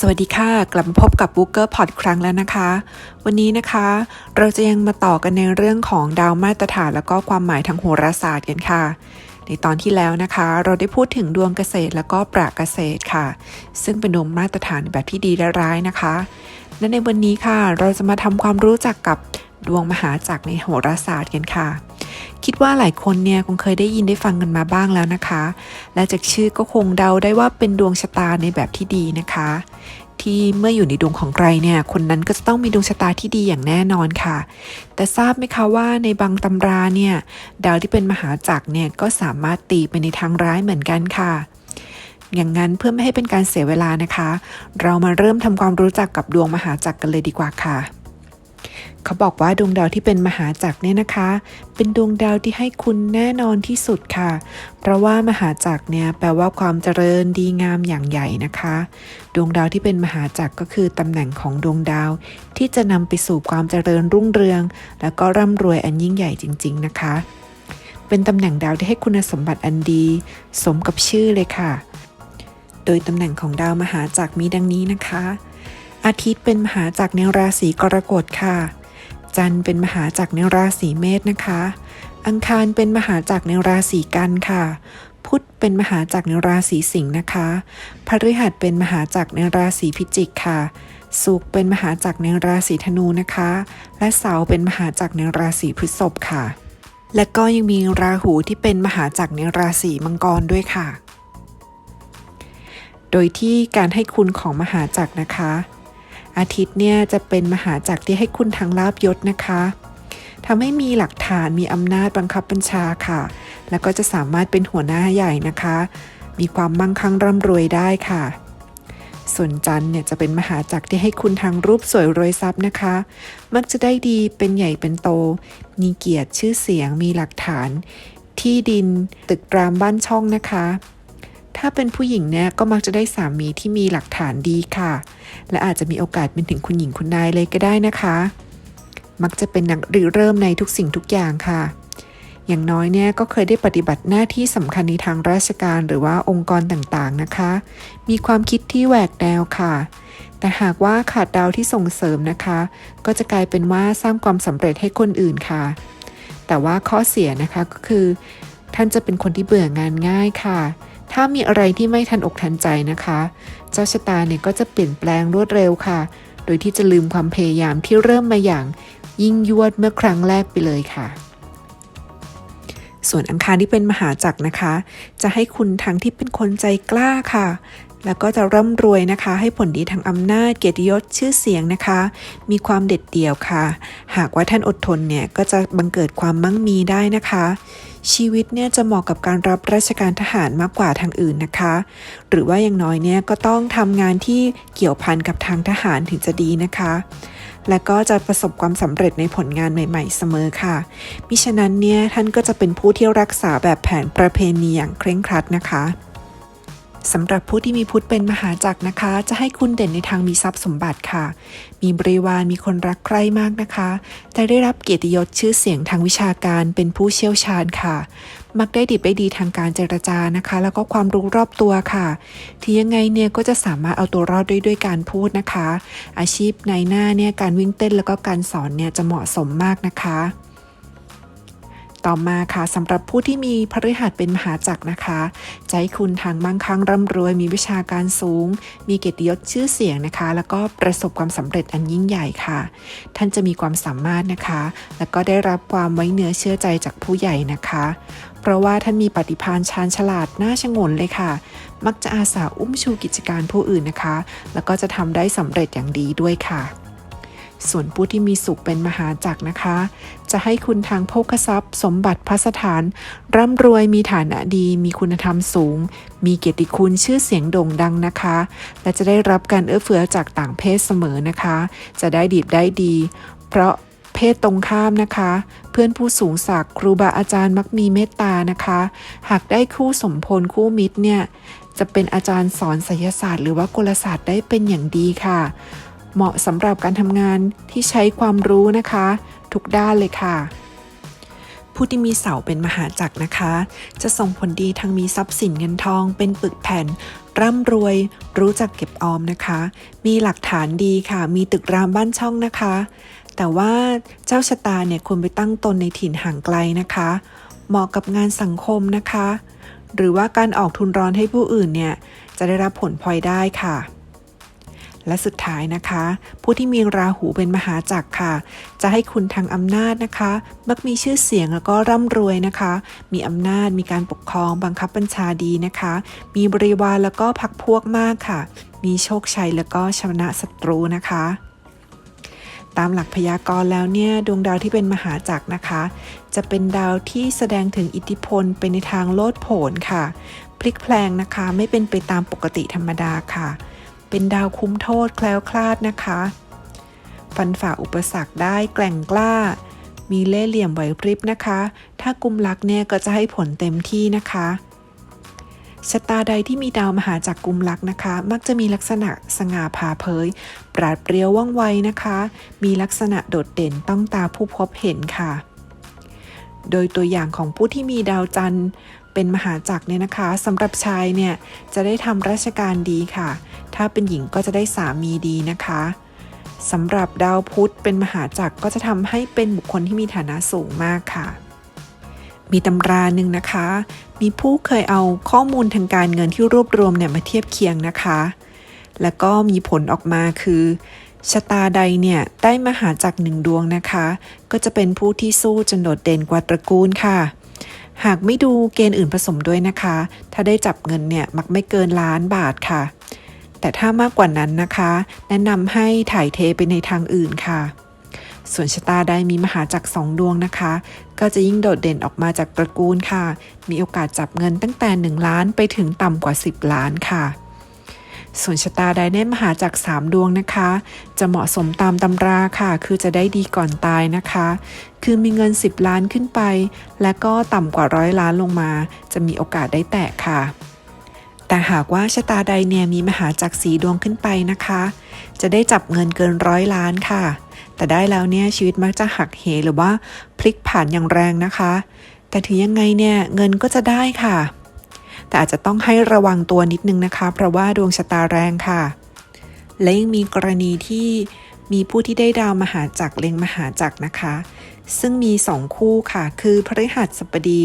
สวัสดีค่ะ กลับมาพบกับ b o o k e r Pod ครั้งแล้วนะคะ วันนี้นะคะ เราจะยังมาต่อกันในเรื่องของดาวมาตรฐานแล้วก็ความหมายทางโหราศาสตร์กันค่ะ ในตอนที่แล้วนะคะ เราได้พูดถึงดวงเกษตรแล้วก็ปราเกษตรค่ะ ซึ่งเป็นดวงมาตรฐานแบบที่ดีและร้ายนะคะและในวันนี้ค่ะ เราจะมาทำความรู้จักกับ ดวงมหาจักรในโหราศาสตร์กันค่ะ คิดว่าหลายคนเนี่ยคงเคยได้ยินได้ฟังกันมาบ้างแล้วนะคะ และจากชื่อก็คงเดาได้ว่าเป็นดวงชะตาในแบบที่ดีนะคะ ที่เมื่ออยู่ในดวงของใครเนี่ย คนนั้นก็จะต้องมีดวงชะตาที่ดีอย่างแน่นอนค่ะ แต่ทราบไหมคะว่าในบางตำราเนี่ยดาวที่เป็นมหาจักรเนี่ยก็สามารถตีไปในทางร้ายเหมือนกันค่ะอย่างนั้นเพื่อไม่ให้เป็นการเสียเวลานะคะ เรามาเริ่มทำความรู้จักกับดวงมหาจักรกันเลยดีกว่าค่ะ เขาบอกว่าดวงดาวที่เป็นมหาจักรเนี่ยนะคะ เป็นดวงดาวที่ให้คุณแน่นอนที่สุดค่ะ เพราะว่ามหาจักรเนี่ยแปลว่าความเจริญดีงามอย่างใหญ่นะคะ ดวงดาวที่เป็นมหาจักรก็คือตำแหน่งของดวงดาว ที่จะนำไปสู่ความเจริญรุ่งเรือง แล้วก็ร่ำรวยอันยิ่งใหญ่จริง ๆ นะคะ เป็นตำแหน่งดาวที่ให้คุณสมบัติอันดี สมกับชื่อเลยค่ะ โดยตำแหน่งของดาวมหาจักรมีดังนี้นะคะ อาทิตย์เป็นมหาจักรในราศีกรกฎค่ะ จันทร์เป็นมหาจักรในราศีเมษนะคะ อังคารเป็นมหาจักรในราศีกันค่ะ พุธเป็นมหาจักรในราศีสิงห์นะคะ พฤหัสเป็นมหาจักรในราศีพิจิกค่ะศุกร์เป็นมหาจักรในราศีธนูนะคะ และเสาร์เป็นมหาจักรในราศีพฤษภค่ะ และก็ยังมีราหูที่เป็นมหาจักรในราศีมังกรด้วยค่ะ โดยที่การให้คุณของมหาจักรนะคะ อาทิตย์เนี่ยจะเป็นมหาจักรที่ให้คุณทางลาบยศนะคะทำให้มีหลักฐานมีอำนาจบังคับบัญชาค่ะ แล้วก็จะสามารถเป็นหัวหน้าใหญ่นะคะ มีความมั่งคั่งร่ำรวยได้ค่ะ ส่วนจันเนี่ยจะเป็นมหาจักรที่ให้คุณทางรูปสวยรวยทรัพย์นะคะ มักจะได้ดีเป็นใหญ่เป็นโต มีเกียรติชื่อเสียง มีหลักฐาน ที่ดินตึกรามบ้านช่องนะคะ ถ้าเป็นผู้หญิงเนี่ยก็มักจะได้สามีที่มีหลักฐานดีค่ะ และอาจจะมีโอกาสเป็นถึงคุณหญิงคุณนายเลยก็ได้นะคะ มักจะเป็นนักริเริ่มในทุกสิ่งทุกอย่างค่ะ อย่างน้อยเนี่ยก็เคยได้ปฏิบัติหน้าที่สำคัญในทางราชการหรือว่าองค์กรต่างๆนะคะ มีความคิดที่แหวกแนวค่ะแต่หากว่าขาดดาวที่ส่งเสริมนะคะ ก็จะกลายเป็นว่าสร้างความสำเร็จให้คนอื่นค่ะ แต่ว่าข้อเสียนะคะก็คือ ท่านจะเป็นคนที่เบื่องานง่ายค่ะ ถ้ามีอะไรที่ไม่ทันอกทันใจนะคะ เจ้าชะตาเนี่ยก็จะเปลี่ยนแปลงรวดเร็วค่ะ โดยที่จะลืมความพยายามที่เริ่มมาอย่างยิ่งยวดเมื่อครั้งแรกไปเลยค่ะ ส่วนอังคารที่เป็นมหาจักรนะคะ จะให้คุณทั้งที่เป็นคนใจกล้าค่ะ แล้วก็จะร่ำรวยนะคะ ให้ผลดีทางอำนาจเกียรติยศชื่อเสียงนะคะ มีความเด็ดเดี่ยวค่ะ หากว่าท่านอดทนเนี่ยก็จะบังเกิดความมั่งมีได้นะคะ ชีวิตเนี่ยจะเหมาะกับการรับราชการทหารมากกว่าทางอื่นนะคะ หรือว่าอย่างน้อยเนี่ยก็ต้องทำงานที่เกี่ยวพันกับทางทหารถึงจะดีนะคะ และก็จะประสบความสำเร็จในผลงานใหม่ ๆ เสมอค่ะ มิฉะนั้นเนี่ยท่านก็จะเป็นผู้ที่รักษาแบบแผนประเพณีอย่างเคร่งครัดนะคะ สำหรับผู้ที่มีพุทธเป็นมหาจักรนะคะ จะให้คุณเด่นในทางมีทรัพย์สมบัติค่ะ มีบริวารมีคนรักใคร่มากนะคะแต่ได้รับเกียรติยศชื่อเสียงทางวิชาการเป็นผู้เชี่ยวชาญค่ะ มักได้ดิบได้ดีทางการเจรจานะคะ แล้วก็ความรู้รอบตัวค่ะ ที่ยังไงเนี่ยก็จะสามารถเอาตัวรอดด้วยด้วยการพูดนะคะ อาชีพในหน้าเนี่ยการวิ่งเต้นแล้วก็การสอนเนี่ยจะเหมาะสมมากนะคะ ต่อมาค่ะสำหรับผู้ที่มีพฤหัสเป็นมหาจักรนะคะ ใจคุณทางมั่งคั่งร่ำรวย มีวิชาการสูง มีเกียรติยศชื่อเสียงนะคะ แล้วก็ประสบความสำเร็จอันยิ่งใหญ่ค่ะ ท่านจะมีความสามารถนะคะ แล้วก็ได้รับความไว้เนื้อเชื่อใจจากผู้ใหญ่นะคะ เพราะว่าท่านมีปฏิภาณชาญฉลาดน่าชงนเลยค่ะ มักจะอาสาอุ้มชูกิจการผู้อื่นนะคะ แล้วก็จะทำได้สำเร็จอย่างดีด้วยค่ะ ส่วนผู้ที่มีสุขเป็นมหาจักรนะคะ จะให้คุณทางโภคทรัพย์ สมบัติพัสถาน ร่ำรวยมีฐานะดี มีคุณธรรมสูง มีเกียรติคุณชื่อเสียงโด่งดังนะคะ และจะได้รับการเอื้อเฟื้อจากต่างเพศเสมอนะคะ จะได้ดีบได้ดี เพราะเพศตรงข้ามนะคะ เพื่อนผู้สูงศักดิ์ครูบาอาจารย์มักมีเมตตานะคะ หากได้คู่สมพลคู่มิตรเนี่ยจะเป็นอาจารย์สอนไสยศาสตร์หรือว่ากลศาสตร์ได้เป็นอย่างดีค่ะ เหมาะสำหรับการทำงานที่ใช้ความรู้นะคะ ทุกด้านเลยค่ะ ผู้ที่มีเสาเป็นมหาจักรนะคะ จะส่งผลดีทั้งมีทรัพย์สินเงินทอง เป็นปึกแผ่น ร่ำรวย รู้จักเก็บออมนะคะ มีหลักฐานดีค่ะ มีตึกรามบ้านช่องนะคะ แต่ว่าเจ้าชะตาเนี่ยควรไปตั้งตนในถิ่นห่างไกลนะคะ เหมาะกับงานสังคมนะคะ หรือว่าการออกทุนร้อนให้ผู้อื่นเนี่ยจะได้รับผลพลอยได้ค่ะ และสุดท้ายนะคะ ผู้ที่มีราหูเป็นมหาจักรค่ะ จะให้คุณทางอำนาจนะคะ มักมีชื่อเสียงแล้วก็ร่ำรวยนะคะ มีอำนาจมีการปกครองบังคับบัญชาดีนะคะ มีบริวารแล้วก็พักพวกมากค่ะ มีโชคชัยแล้วก็ชนะศัตรูนะคะตามหลักพยากรณ์แล้วเนี่ยดวงดาวที่เป็นมหาจักรนะคะ จะเป็นดาวที่แสดงถึงอิทธิพลเป็นในทางโลดโผนค่ะ พลิกแพลงนะคะไม่เป็นไปตามปกติธรรมดาค่ะ เป็นดาวคุ้มโทษแคล้วคลาดนะคะ ฟันฝ่าอุปสรรคได้แกล่งกล้า มีเล่ห์เหลี่ยมไหวพริบนะคะ ถ้ากุมรักเนี่ยก็จะให้ผลเต็มที่นะคะชะตาใดที่มีดาวมหาจักรกุมรักนะคะ มักจะมีลักษณะสง่าผ่าเผย ปราดเปรียวว่องไวนะคะ มีลักษณะโดดเด่นต้องตาผู้พบเห็นค่ะ โดยตัวอย่างของผู้ที่มีดาวจันทร์ เป็นมหาจักรเนี่ยนะคะสำหรับชายเนี่ยจะได้ทำราชการดีค่ะ ถ้าเป็นหญิงก็จะได้สามีดีนะคะสำหรับดาวพุธเป็นมหาจักรก็จะทำให้เป็นบุคคลที่มีฐานะสูงมากค่ะ มีตำราหนึ่งนะคะ มีผู้เคยเอาข้อมูลทางการเงินที่รวบรวมเนี่ยมาเทียบเคียงนะคะ แล้วก็มีผลออกมาคือชะตาใดเนี่ยได้มหาจักรหนึ่งดวงนะคะ ก็จะเป็นผู้ที่สู้จนโดดเด่นกว่าตระกูลค่ะ หากไม่ดูเกณฑ์อื่นผสมด้วยนะคะ ถ้าได้จับเงินเนี่ยมักไม่เกินล้านบาทค่ะ แต่ถ้ามากกว่านั้นนะคะ แนะนำให้ถ่ายเทไปในทางอื่นค่ะ ส่วนชะตาได้มีมหาจักรสองดวงนะคะ ก็จะยิ่งโดดเด่นออกมาจากตระกูลค่ะ มีโอกาสจับเงินตั้งแต่ 1 ล้านไปถึงต่ำกว่า 10 ล้านค่ะ ส่วนชะตาใดได้มหาจักรสามดวงนะคะ จะเหมาะสมตามตำราค่ะ คือจะได้ดีก่อนตายนะคะ คือมีเงิน 10 ล้านขึ้นไป และก็ต่ำกว่าร้อยล้านลงมา จะมีโอกาสได้แตะค่ะ แต่หากว่าชะตาใดเนี่ยมีมหาจักรสีดวงขึ้นไปนะคะ จะได้จับเงินเกินร้อยล้านค่ะ แต่ได้แล้วเนี่ยชีวิตมักจะหักเหหรือว่าพลิกผันอย่างแรงนะคะ แต่ถึงยังไงเนี่ยเงินก็จะได้ค่ะ แต่อาจจะต้องให้ระวังตัวนิดนึงนะคะ เพราะว่าดวงชะตาแรงค่ะ และยังมีกรณีที่มีผู้ที่ได้ดาวมหาจักรเล็งมหาจักรนะคะ ซึ่งมี 2 คู่ค่ะ คือพฤหัสบดี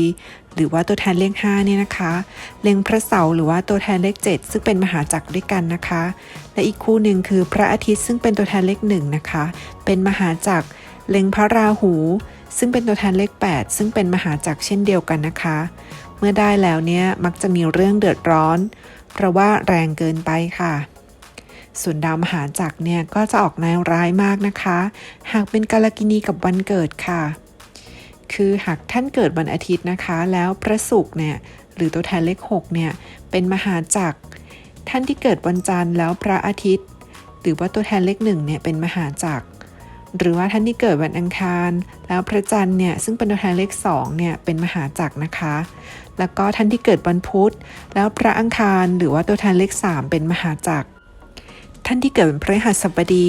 หรือว่าตัวแทนเลข5เนี่ยนะคะ เล็งพระเสาร์หรือว่าตัวแทนเลข 7 ซึ่งเป็นมหาจักรด้วยกันนะคะ และอีกคู่หนึ่งคือพระอาทิตย์ซึ่งเป็นตัวแทนเลข1นะคะ เป็นมหาจักรเล็งพระราหู ซึ่งเป็นตัวแทนเลข 8 ซึ่งเป็นมหาจักรเช่นเดียวกันนะคะ เมื่อได้แล้วเนี่ยมักจะมีเรื่องเดือดร้อน เพราะว่าแรงเกินไปค่ะ ส่วนดาวมหาจักรเนี่ยก็จะออกแนวร้ายมากนะคะ หากเป็นกาลกินีกับวันเกิดค่ะ คือหากท่านเกิดวันอาทิตย์นะคะ แล้วพระศุกร์เนี่ยหรือตัวแทนเลข6เนี่ยเป็นมหาจักร ท่านที่เกิดวันจันทร์แล้วพระอาทิตย์ หรือว่าตัวแทนเลขหนึ่งเนี่ยเป็นมหาจักร หรือว่าท่านที่เกิดวันอังคาร แล้วพระจันทร์เนี่ยซึ่งเป็นตัวแทนเลข2เนี่ยเป็นมหาจักรนะคะ แล้วก็ท่านที่เกิดวันพุธ แล้วพระอังคารหรือว่าตัวแทนเลข 3 เป็นมหาจักรท่านที่เกิดวันพฤหัสบดี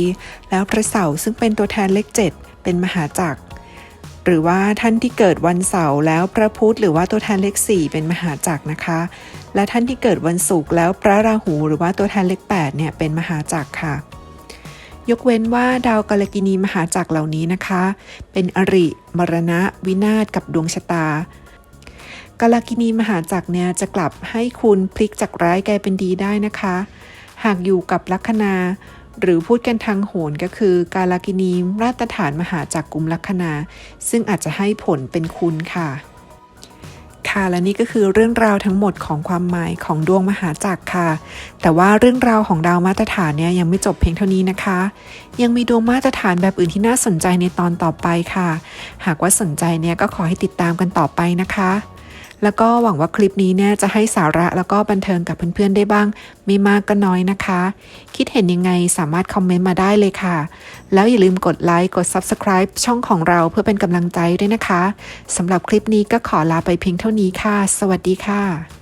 แล้วพระเสาร์ซึ่งเป็นตัวแทนเลข 7 เป็นมหาจักรหรือว่าท่านที่เกิดวันเสาร์แล้วพระพุธหรือว่าตัวแทนเลข 4 เป็นมหาจักรนะคะ และท่านที่เกิดวันศุกร์แล้วพระราหูหรือว่าตัวแทนเลข8เนี่ยเป็นมหาจักรค่ะ ยกเว้นว่าดาวกาลกินีมหาจักรเหล่านี้นะคะ เป็นอริ มรณะ วินาศกับดวงชะตากาลกินีมหาจักรเนี่ยจะกลับให้คุณพลิกจากร้ายกลายเป็นดีได้นะคะ หากอยู่กับลัคนาหรือพูดกันทางโหรก็คือ กาลกินีมาตรฐานมหาจักรกุมลัคนา ซึ่งอาจจะให้ผลเป็นคุณค่ะ ค่ะและนี่ก็คือเรื่องราวทั้งหมดของความหมายของดวงมหาจักรค่ะ แต่ว่าเรื่องราวของดาวมาตรฐานเนี่ยยังไม่จบเพียงเท่านี้นะคะ ยังมีดวงมาตรฐานแบบอื่นที่น่าสนใจในตอนต่อไปค่ะ หากว่าสนใจเนี่ยก็ขอให้ติดตามกันต่อไปนะคะ แล้วก็หวังว่าคลิปนี้เนี่ยจะให้สาระแล้วก็บันเทิงกับเพื่อนๆได้บ้าง ไม่มากก็น้อยนะคะ คิดเห็นยังไงสามารถคอมเมนต์มาได้เลยค่ะ แล้วอย่าลืมกดไลค์กด Subscribe ช่องของเราเพื่อเป็นกำลังใจด้วยนะคะสำหรับคลิปนี้ก็ขอลาไปเพียงเท่านี้ค่ะ สวัสดีค่ะ